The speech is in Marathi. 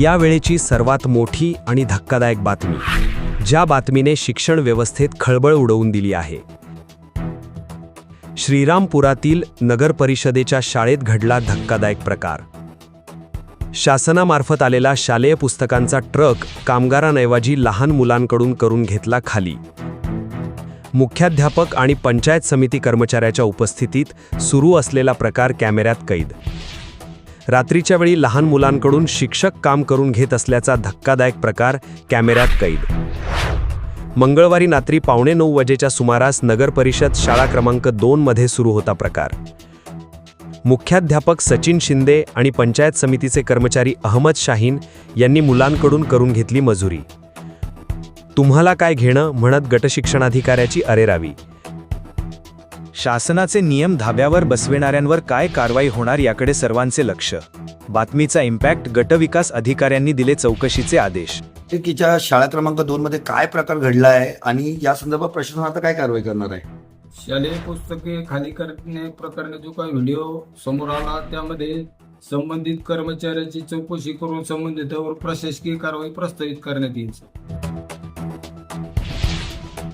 या वेळेची सर्वात मोठी आणि धक्कादायक बातमी ज्या बातमीने शिक्षण व्यवस्थेत खळबळ उडवून दिली आहे. श्रीरामपुरातील नगरपरिषदेच्या शाळेत घडला धक्कादायक प्रकार. शासनामार्फत आलेला शालेय पुस्तकांचा ट्रक कामगारांऐवजी लहान मुलांकडून करून घेतला खाली. मुख्याध्यापक आणि पंचायत समिती कर्मचाऱ्याच्या उपस्थितीत सुरू असलेला प्रकार कॅमेऱ्यात कैद रात्रीच्या वेळी लहान मुलांकडून शिक्षक काम करून घेत असल्याचा धक्कादायक प्रकार कॅमेऱ्यात कैद. मंगळवारी रात्री पावणे नऊ वाजेच्या सुमारास नगर परिषद शाळा क्रमांक दोन मध्ये सुरू होता प्रकार. मुख्याध्यापक सचिन शिंदे आणि पंचायत समितीचे कर्मचारी अहमद शाहीन यांनी मुलांकडून करून घेतली मजुरी. तुम्हाला काय घेणं? म्हणत गटशिक्षणाधिकाऱ्याची अरेरावी. शासनाचे नियम धाब्यावर बसविणाऱ्यांवर काय कारवाई होणार याकडे सर्वांचे लक्ष. बातमीचा इम्पॅक्ट गटविकास अधिकाऱ्यांनी दिले चौकशीचे आदेश. तिच्या शाळा क्रमांक दोन मध्ये काय प्रकार घडला आहे आणि या संदर्भात प्रशासन आता काय कारवाई करणार आहे? शालेय पुस्तके खाली करणे प्रकरणी जो काही व्हिडिओ समोर आला त्यामध्ये संबंधित कर्मचाऱ्याची चौकशी करून संबंधितावर प्रशासकीय कारवाई प्रस्तावित करण्यात येईल